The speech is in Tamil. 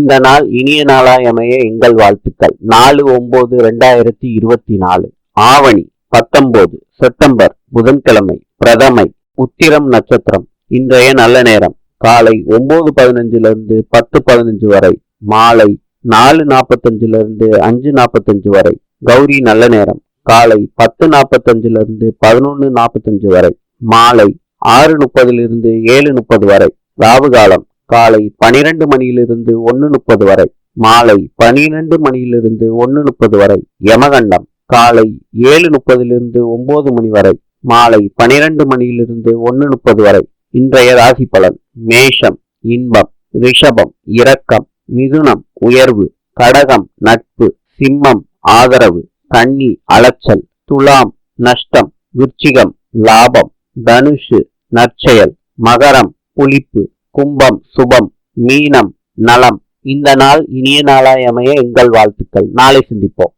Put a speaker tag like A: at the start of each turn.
A: இந்த நாள் இனிய நாளாய் அமைய எங்கள் வாழ்த்துக்கள். நாலு ஒன்பது ரெண்டாயிரத்தி இருபத்தி நாலு ஆவணி பத்தொன்பது செப்டம்பர் புதன்கிழமை பிரதமை உத்திரம் நட்சத்திரம். இன்றைய நல்ல நேரம். காலை ஒன்பது பதினஞ்சுல இருந்து பத்து பதினஞ்சு வரை. மாலை நாலு நாற்பத்தஞ்சுல இருந்து அஞ்சு நாற்பத்தஞ்சு வரை. கௌரி நல்ல நேரம். காலை பத்து நாற்பத்தஞ்சுல இருந்து பதினொன்னு நாற்பத்தஞ்சு வரை. மாலை ஆறு முப்பதிலிருந்து ஏழு முப்பது வரை. ராவு காலம் காலை பனிரெண்டு மணியிலிருந்து ஒன்று முப்பது வரை மாலை பனிரெண்டு மணியிலிருந்து ஒன்று முப்பது வரை யமகண்டம் காலை ஏழு முப்பதிலிருந்து ஒன்பது மணி வரை மாலை பனிரெண்டு மணியிலிருந்து ஒன்று முப்பது வரை இன்றைய ராசி பலன் மேஷம் இன்பம் ரிஷபம் இரக்கம் மிதுனம் உயர்வு கடகம் நட்பு சிம்மம் ஆதரவு கன்னி அலைச்சல் துலாம் நஷ்டம் விருச்சிகம் லாபம் தனுஷு நற்செயல் மகரம் புளிப்பு கும்பம் சுபம் மீனம் நலம். இந்த நாள் இனிய நாளாய் அமைய எங்கள் வாழ்த்துக்கள். நாளை சிந்திப்போம்.